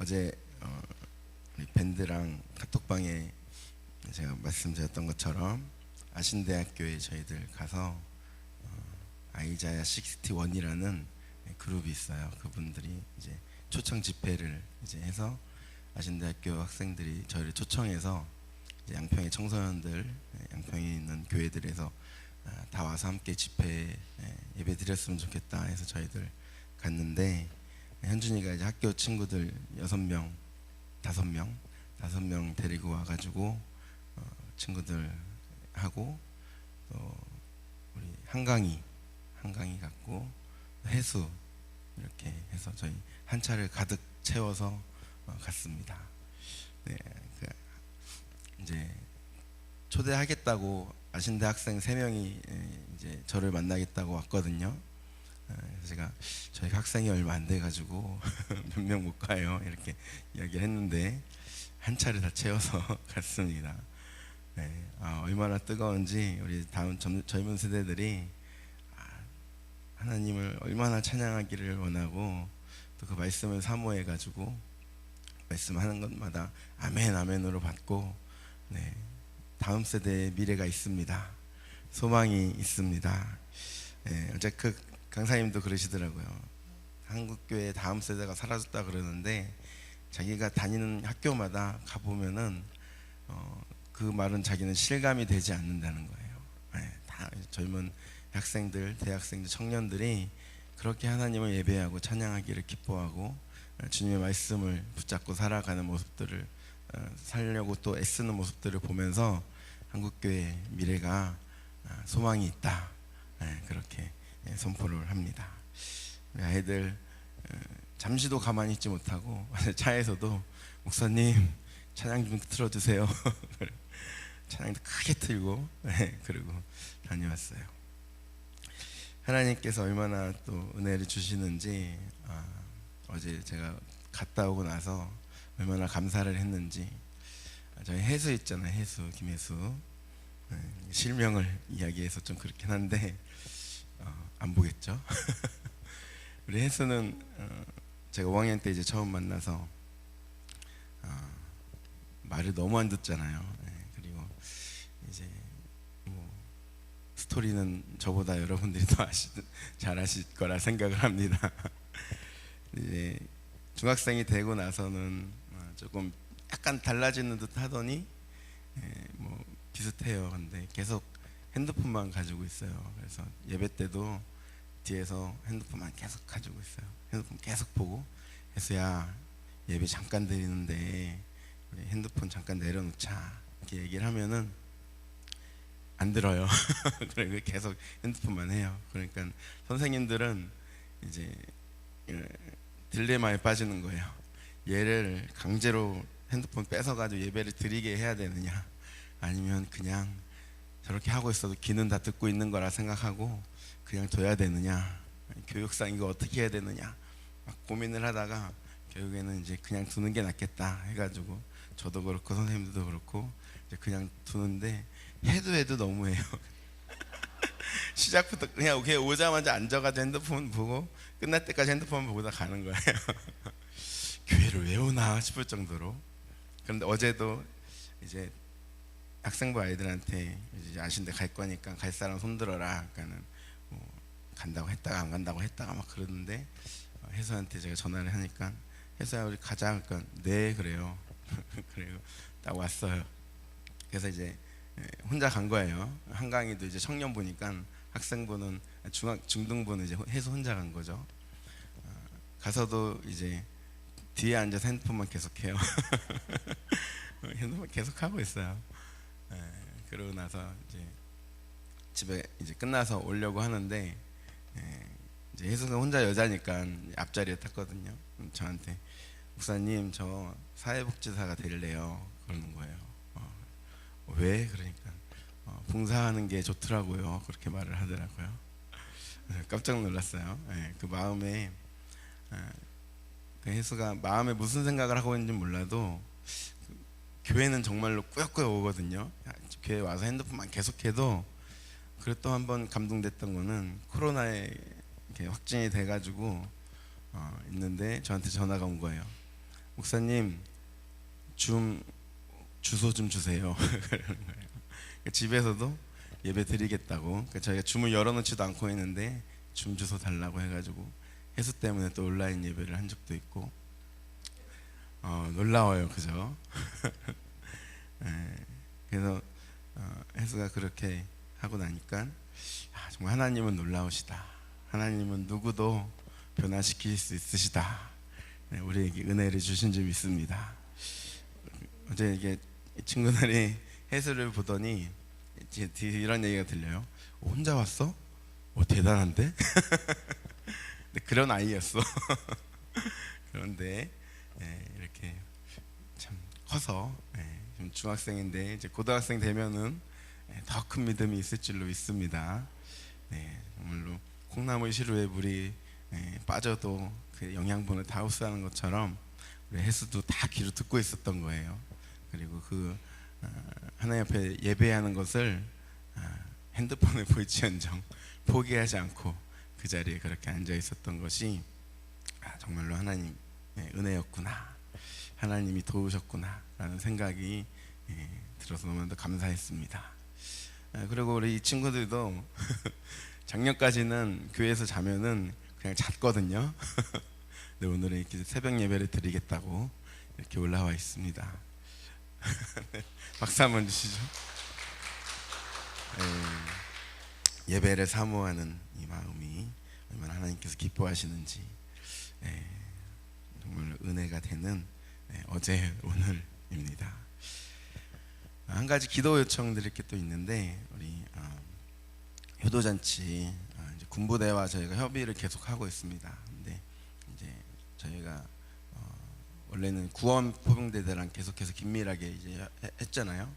어제 어, 우리 밴드랑 카톡방에 제가 말씀드렸던 것처럼 아신대학교에 저희들 가서 어, 아이자야 61이라는 그룹이 있어요. 그분들이 이제 초청 집회를 이제 해서 아신대학교 학생들이 저희를 초청해서 양평의 청소년들, 예, 양평에 있는 교회들에서 아, 다 와서 함께 집회 예, 예배 드렸으면 좋겠다 해서 저희들 갔는데 현준이가 이제 학교 친구들 여섯 명, 다섯 명, 다섯 명 데리고 와가지고 어, 친구들 하고 또 우리 한강이 한강이 갔고 해수 이렇게 해서 저희 한 차를 가득 채워서 어, 갔습니다. 네, 그 이제 초대하겠다고 아신대 학생 세 명이 예, 이제 저를 만나겠다고 왔거든요. 제가 저희 학생이 얼마 안 돼 가지고 몇 명 못 가요 이렇게 이야기를 했는데 한 차를 다 채워서 갔습니다. 네, 아, 얼마나 뜨거운지 우리 다음 젊, 젊은 세대들이 아, 하나님을 얼마나 찬양하기를 원하고 또 그 말씀을 사모해 가지고 말씀하는 것마다 아멘 아멘으로 받고 네, 다음 세대의 미래가 있습니다. 소망이 있습니다. 네, 어제 그 강사님도 그러시더라고요. 한국 교회 다음 세대가 사라졌다 그러는데 자기가 다니는 학교마다 가 보면은 어, 그 말은 자기는 실감이 되지 않는다는 거예요. 네, 다 젊은 학생들, 대학생들, 청년들이 그렇게 하나님을 예배하고 찬양하기를 기뻐하고 어, 주님의 말씀을 붙잡고 살아가는 모습들을 어, 살려고 또 애쓰는 모습들을 보면서 한국 교회 미래가 아, 소망이 있다. 네, 그렇게 예, 선포를 합니다. 우리 아이들 어, 잠시도 가만히 있지 못하고 차에서도 목사님 찬양 좀 틀어주세요. 찬양도 크게 틀고 네, 그리고 다녀왔어요. 하나님께서 얼마나 또 은혜를 주시는지 아, 어제 제가 갔다 오고 나서 얼마나 감사를 했는지 아, 저희 해수 있잖아요 해수 김해수 네, 실명을 이야기해서 좀 그렇긴 한데 어, 안 보겠죠? 우리 해수는 어, 제가 5학년 때 이제 처음 만나서 어, 말을 너무 안 듣잖아요. 네, 그리고 이제 뭐 스토리는 저보다 여러분들이 더 아시, 잘 아실 거라 생각을 합니다. 이제 중학생이 되고 나서는 어, 조금 약간 달라지는 듯 하더니 예, 뭐 비슷해요. 근데 계속 핸드폰만 가지고 있어요. 그래서 예배 때도 뒤에서 핸드폰만 계속 가지고 있어요. 핸드폰 계속 보고 해서 야 예배 잠깐 드리는데 우리 핸드폰 잠깐 내려놓자 이렇게 얘기를 하면은 안 들어요. 그리고 계속 핸드폰만 해요. 그러니까 선생님들은 이제 예, 딜레마에 빠지는 거예요. 얘를 강제로 핸드폰 뺏어가지고 예배를 드리게 해야 되느냐, 아니면 그냥 저렇게 하고 있어도 귀는 다 듣고 있는 거라 생각하고 그냥 둬야 되느냐, 교육상 이거 어떻게 해야 되느냐, 막 고민을 하다가 결국에는 이제 그냥 두는 게 낫겠다 해가지고 저도 그렇고 선생님들도 그렇고 그냥 두는데 해도 해도 너무해요. 시작부터 그냥 그냥 오자마자 앉아가지고 핸드폰 보고 끝날 때까지 핸드폰 보고다 가는 거예요. 교회를 왜 오나 싶을 정도로. 그런데 어제도 이제 학생부 아이들한테 이제 아신데 갈 거니까 갈 사람 손들어라. 그러니까는 뭐 간다고 했다가 안 간다고 했다가 막 그러는데 어, 혜수한테 제가 전화를 하니까 혜수야 우리 가자. 그러니까 네 그래요. 그래요. 딱 왔어요. 그래서 이제 예, 혼자 간 거예요. 한강이도 이제 청년부니까 학생부는 중학 중등부는 이제 해서 혼자 간 거죠. 어, 가서도 이제 뒤에 앉아서 핸드폰만 계속해요. 핸드폰 계속 하고 있어요. 예, 그러고 나서 이제 집에 이제 끝나서 오려고 하는데 예, 이제 혜수가 혼자 여자니까 앞자리에 탔거든요. 저한테 목사님 저 사회복지사가 될래요. 그러는 거예요. 어, 왜 그러니까 어, 봉사하는 게 좋더라고요. 그렇게 말을 하더라고요. 네, 깜짝 놀랐어요. 예, 그 마음에 아, 그 혜수가 마음에 무슨 생각을 하고 있는지 몰라도 그 교회는 정말로 꾸역꾸역 오거든요. 아, 교회 와서 핸드폰만 계속해도 그리고 또 한번 감동됐던 거는 코로나에 확진이 돼가지고 어, 있는데 저한테 전화가 온 거예요. 목사님 줌 주소 좀 주세요. 그러니까 집에서도 예배 드리겠다고 그러니까 저희가 줌을 열어놓지도 않고 했는데 줌 주소 달라고 해가지고 해수 때문에 또 온라인 예배를 한 적도 있고 어, 놀라워요, 그죠? 예, 그래서 어, 해수가 그렇게 하고 나니까 아, 정말 하나님은 놀라우시다. 하나님은 누구도 변화시킬 수 있으시다. 네, 우리에게 은혜를 주신 줄 믿습니다. 어제 이게 이 친구들이 해수를 보더니 이런 얘기가 들려요. 어, 혼자 왔어? 어, 대단한데? 그런 아이였어. 그런데 예, 이렇게 참 커서 예, 좀 중학생인데 이제 고등학생 되면은 예, 더큰 믿음이 있을 줄로 믿습니다. 네, 정말로 콩나물 시루에 물이 예, 빠져도 그 영양분을 다 흡수하는 것처럼 우리 해수도 다 귀로 듣고 있었던 거예요. 그리고 그 어, 하나님 앞에 예배하는 것을 아, 핸드폰에 보이지언정 포기하지 않고 그 자리에 그렇게 앉아 있었던 것이 아, 정말로 하나님의 은혜였구나. 하나님이 도우셨구나라는 생각이 예, 들어서 너무나도 감사했습니다. 아, 그리고 우리 이 친구들도 작년까지는 교회에서 자면은 그냥 잤거든요. 근데 오늘은 이렇게 새벽 예배를 드리겠다고 이렇게 올라와 있습니다. 박수 한번 주시죠. 예, 예배를 사모하는 이 마음이 얼마나 하나님께서 기뻐하시는지 예, 정말 은혜가 되는 예, 어제 오늘입니다. 한 가지 기도 요청 드릴 게 또 있는데 우리 아, 효도잔치 아, 이제 군부대와 저희가 협의를 계속 하고 있습니다. 근데 이제 저희가 어, 원래는 구원 포병대대랑 계속해서 긴밀하게 이제 해- 했잖아요.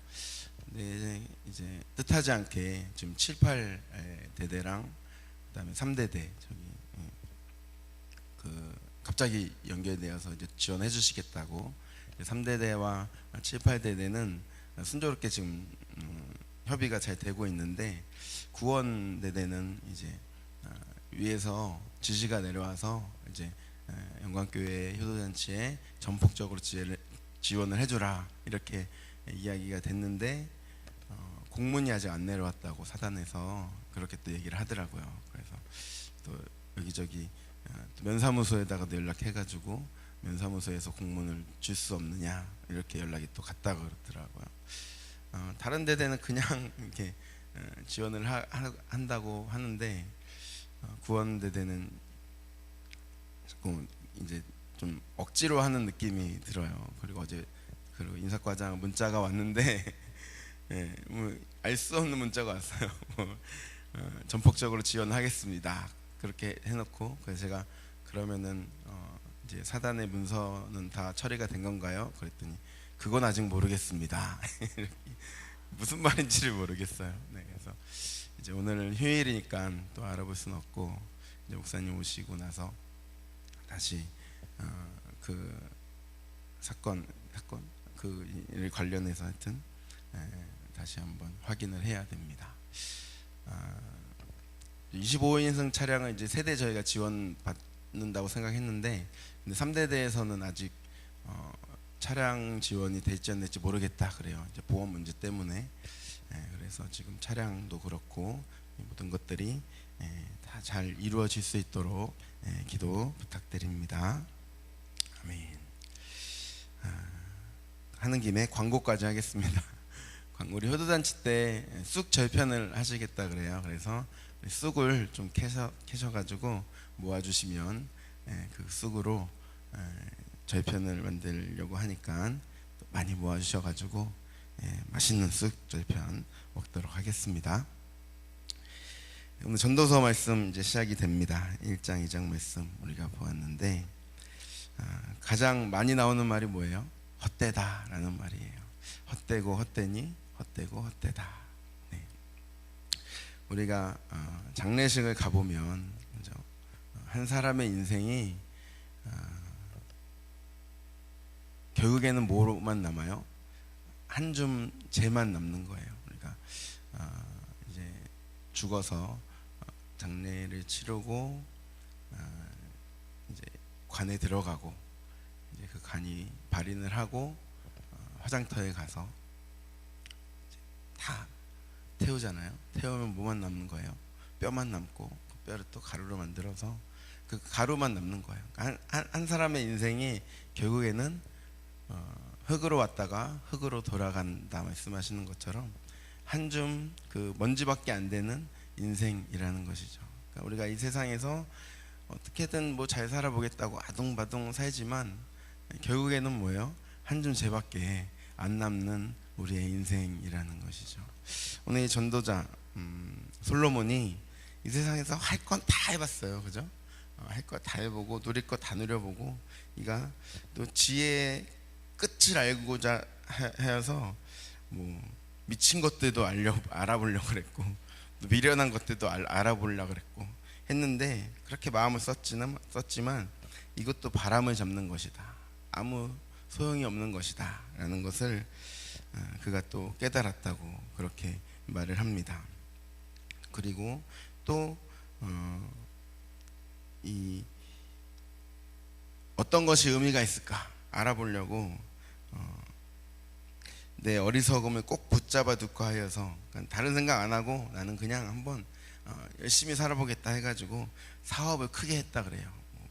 근데 이제, 이제 뜻하지 않게 지금 7, 8 대대랑 그다음에 3대대 저기 예, 그 갑자기 연결되어서 이제 지원해 주시겠다고 3대대와 7, 8대대는 순조롭게 지금 음, 협의가 잘 되고 있는데 구원대대는 이제 아, 위에서 지시가 내려와서 이제 에, 영광교회 효도잔치에 전폭적으로 지원을 해주라 이렇게 이야기가 됐는데 어, 공문이 아직 안 내려왔다고 사단에서 그렇게 또 얘기를 하더라고요. 그래서 또 여기저기 면사무소에다가도 연락해가지고 면사무소에서 공문을 줄 수 없느냐 이렇게 연락이 또 갔다 그러더라고요. 어, 다른 데대는 그냥 이렇게 어, 지원을 하, 하- 한다고 하는데 어, 구원대대는 자꾸 이제 좀 억지로 하는 느낌이 들어요. 그리고 어제 그리고 인사과장 문자가 왔는데 예, 뭐알 수 없는 문자가 왔어요. 뭐, 어, 전폭적으로 지원하겠습니다. 그렇게 해놓고 그래서 제가 그러면은 어, 이제 사단의 문서는 다 처리가 된 건가요? 그랬더니 그건 아직 모르겠습니다. 무슨 말인지를 모르겠어요. 네, 그래서 이제 오늘은 휴일이니까 또 알아볼 수는 없고 이제 목사님 오시고 나서 다시 어, 그 사건 사건 그일 관련해서 하여튼 에, 다시 한번 확인을 해야 됩니다. 아, 25인승 차량을 이제 세대 저희가 지원 받는다고 생각했는데 근데 3대대에서는 아직 어, 차량 지원이 될지 안 될지 모르겠다 그래요. 이제 보험 문제 때문에 예, 그래서 지금 차량도 그렇고 이 모든 것들이 다잘 이루어질 수 있도록 예, 기도 부탁드립니다. 아멘. 아, 하는 김에 광고까지 하겠습니다. 광고 우리 효도잔치 때쑥 절편을 하시겠다 그래요. 그래서 쑥을 좀 캐셔 캐셔가지고 모아주시면 예, 그 쑥으로 예, 절편을 만들려고 하니까 또 많이 모아주셔가지고 예, 맛있는 쑥 절편 먹도록 하겠습니다. 오늘 전도서 말씀 이제 시작이 됩니다. 1장, 2장 말씀 우리가 보았는데 아, 가장 많이 나오는 말이 뭐예요? 헛되다라는 말이에요. 헛되고 헛되니 헛되고 헛되다. 네. 우리가 어, 장례식을 가보면 한 사람의 인생이 어, 결국에는 뭐로만 남아요? 한 줌 재만 남는 거예요. 우리가 어, 이제 죽어서 어, 장례를 치르고 어, 이제 관에 들어가고 이제 그 관, 많이 발인을 하고 어, 화장터에 가서 다 태우잖아요. 태우면 뭐만 남는 거예요? 뼈만 남고 그 뼈를 또 가루로 만들어서 그 가루만 남는 거예요. 한, 한, 한 사람의 인생이 결국에는 어, 흙으로 왔다가 흙으로 돌아간다 말씀하시는 것처럼 한 줌 그 먼지밖에 안 되는 인생이라는 것이죠. 그러니까 우리가 이 세상에서 어떻게든 뭐 잘 살아보겠다고 아둥바둥 살지만 결국에는 뭐예요? 한줌 재밖에 안 남는 우리의 인생이라는 것이죠. 오늘 이 전도자 음, 솔로몬이 이 세상에서 할 건 다 해봤어요, 그죠? 어, 할거 다 해보고 누릴 거 다 누려보고 이가 또 지혜의 끝을 알고자 해- 해서 뭐 미친 것들도 알려 알아보려고 그랬고 또 미련한 것들도 알, 알아보려고 그랬고 했는데 그렇게 마음을 썼지만 썼지만 이것도 바람을 잡는 것이다. 아무 소용이 없는 것이다라는 것을 어, 그가 또 깨달았다고 그렇게 말을 합니다. 그리고 또 어, 이 어떤 것이 의미가 있을까 알아보려고 어, 내 어리석음을 꼭 붙잡아 두고 하여서 다른 생각 안 하고 나는 그냥 한번 어, 열심히 살아보겠다 해가지고 사업을 크게 했다 그래요. 뭐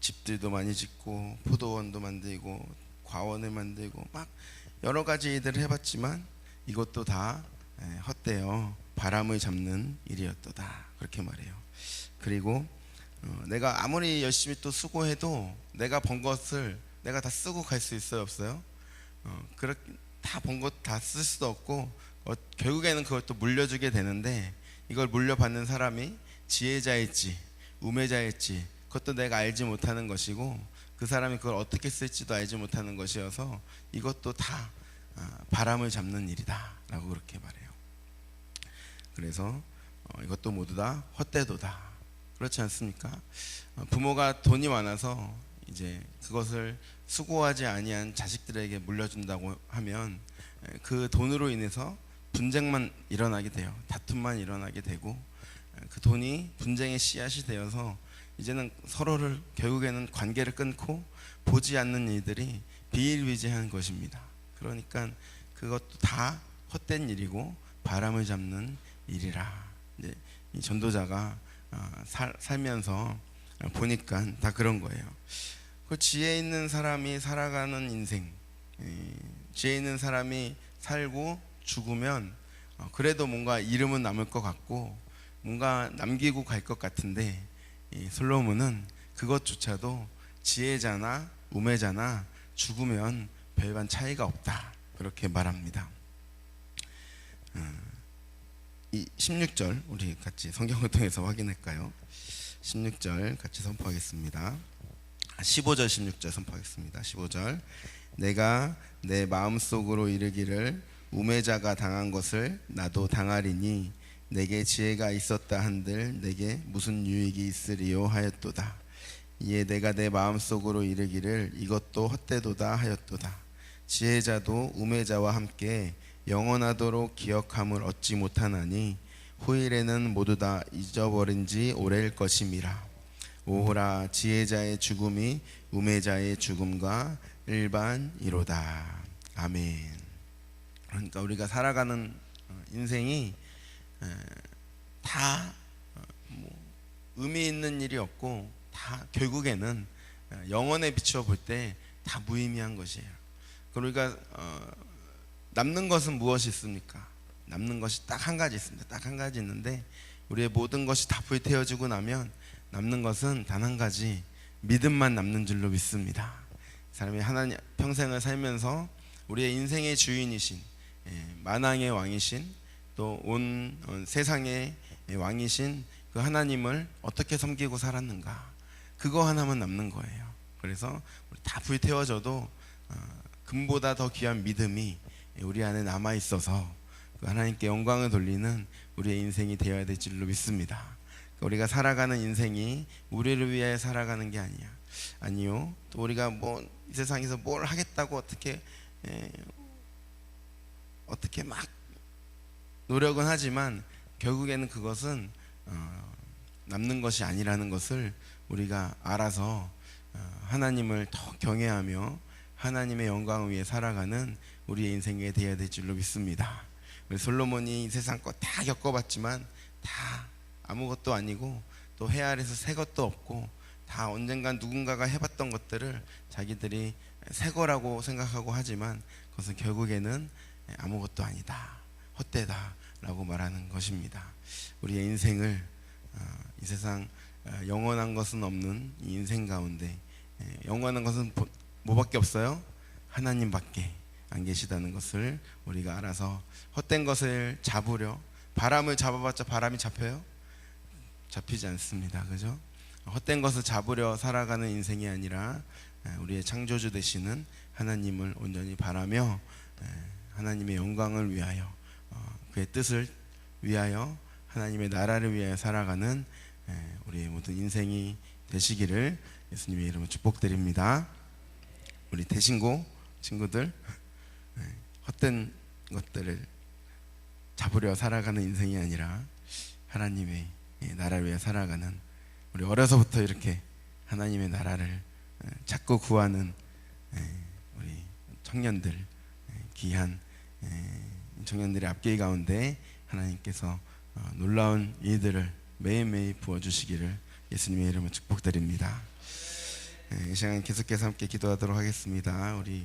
집들도 많이 짓고 포도원도 만들고 과원을 만들고 막 여러 가지 일들을 해봤지만 이것도 다 예, 헛되어 바람을 잡는 일이었도다 그렇게 말해요. 그리고 어, 내가 아무리 열심히 또 수고해도 내가 번 것을 내가 다 쓰고 갈 수 있어요 없어요? 어, 그렇게 다 번 것 다 쓸 수도 없고 어, 결국에는 그걸 또 물려주게 되는데 이걸 물려받는 사람이 지혜자일지 우매자일지 그것도 내가 알지 못하는 것이고 그 사람이 그걸 어떻게 쓸지도 알지 못하는 것이어서 이것도 다 아, 바람을 잡는 일이다라고 그렇게 말해요. 그래서 어, 이것도 모두 다 헛되도다. 그렇지 않습니까? 어, 부모가 돈이 많아서 이제 그것을 수고하지 아니한 자식들에게 물려준다고 하면 에, 그 돈으로 인해서 분쟁만 일어나게 돼요. 다툼만 일어나게 되고 에, 그 돈이 분쟁의 씨앗이 되어서 이제는 서로를 결국에는 관계를 끊고 보지 않는 일들이 비일비재한 것입니다. 그러니까 그것도 다 헛된 일이고 바람을 잡는 일이라. 이제 이 전도자가 아, 살, 살면서 보니까 다 그런 거예요. 그 지혜 있는 사람이 살아가는 인생, 이 지혜 있는 사람이 살고 죽으면 어, 그래도 뭔가 이름은 남을 것 같고 뭔가 남기고 갈 것 같은데 이 솔로몬은 그것조차도 지혜자나 우매자나 죽으면 별반 차이가 없다 그렇게 말합니다. 음, 이 16절 우리 같이 성경을 통해서 확인할까요? 16절 같이 선포하겠습니다. 15절 16절 선포하겠습니다. 15절 내가 내 마음속으로 이르기를 우매자가 당한 것을 나도 당하리니 내게 지혜가 있었다 한들 내게 무슨 유익이 있으리요 하였도다. 이에 내가 내 마음속으로 이르기를 이것도 헛되도다 하였도다. 지혜자도 우매자와 함께 영원하도록 기억함을 얻지 못하나니 후일에는 모두 다 잊어버린 지 오래일 것임이라. 오호라 지혜자의 죽음이 우매자의 죽음과 일반이로다. 아멘. 그러니까 우리가 살아가는 어, 인생이 에, 다 어, 뭐, 의미 있는 일이 없고 다 결국에는 어, 영원에 비추어 볼 때 다 무의미한 것이에요. 그러니까 어, 남는 것은 무엇이 있습니까? 남는 것이 딱 한 가지 있습니다. 딱 한 가지 있는데 우리의 모든 것이 다 불태워지고 나면 남는 것은 단 한 가지 믿음만 남는 줄로 믿습니다. 사람이 하나님 평생을 살면서 우리의 인생의 주인이신 예, 만왕의 왕이신 또온 어, 세상의 왕이신 그 하나님을 어떻게 섬기고 살았는가 그거 하나만 남는 거예요. 그래서 다 불태워져도 어, 금보다 더 귀한 믿음이 우리 안에 남아 있어서 그 하나님께 영광을 돌리는 우리의 인생이 되어야 될 줄로 믿습니다. 우리가 살아가는 인생이 우리를 위해 살아가는 게 아니야. 아니요. 또 우리가 뭐이 세상에서 뭘 하겠다고 어떻게 에, 어떻게 막 노력은 하지만 결국에는 그것은 어, 남는 것이 아니라는 것을 우리가 알아서 어, 하나님을 더 경외하며 하나님의 영광을 위해 살아가는 우리의 인생이 되어야 될 줄로 믿습니다. 우리 솔로몬이 이 세상 거 다 겪어봤지만 다 아무것도 아니고 또해 아래서 새 것도 없고 다 언젠간 누군가가 해봤던 것들을 자기들이 새 거라고 생각하고 하지만 그것은 결국에는 아무것도 아니다 헛되다라고 말하는 것입니다. 우리의 인생을 어, 이 세상 어, 영원한 것은 없는 이 인생 가운데 예, 영원한 것은 보- 뭐밖에 없어요? 하나님밖에 안 계시다는 것을 우리가 알아서 헛된 것을 잡으려 바람을 잡아봤자 바람이 잡혀요? 잡히지 않습니다. 그죠? 헛된 것을 잡으려 살아가는 인생이 아니라 에, 우리의 창조주 되시는 하나님을 온전히 바라며 에, 하나님의 영광을 위하여 어, 그의 뜻을 위하여 하나님의 나라를 위하여 살아가는 에, 우리의 모든 인생이 되시기를 예수님의 이름으로 축복드립니다. 우리 대신고 친구들 에, 헛된 것들을 잡으려 살아가는 인생이 아니라 하나님의 예, 나라를 위해 살아가는 우리 어려서부터 이렇게 하나님의 나라를 예, 찾고 구하는 예, 우리 청년들 예, 귀한 예, 청년들의 앞길 가운데 하나님께서 어, 놀라운 일들을 매일매일 부어주시기를 예수님의 이름으로 축복드립니다. 예, 이 시간 계속해서 함께 기도하도록 하겠습니다. 우리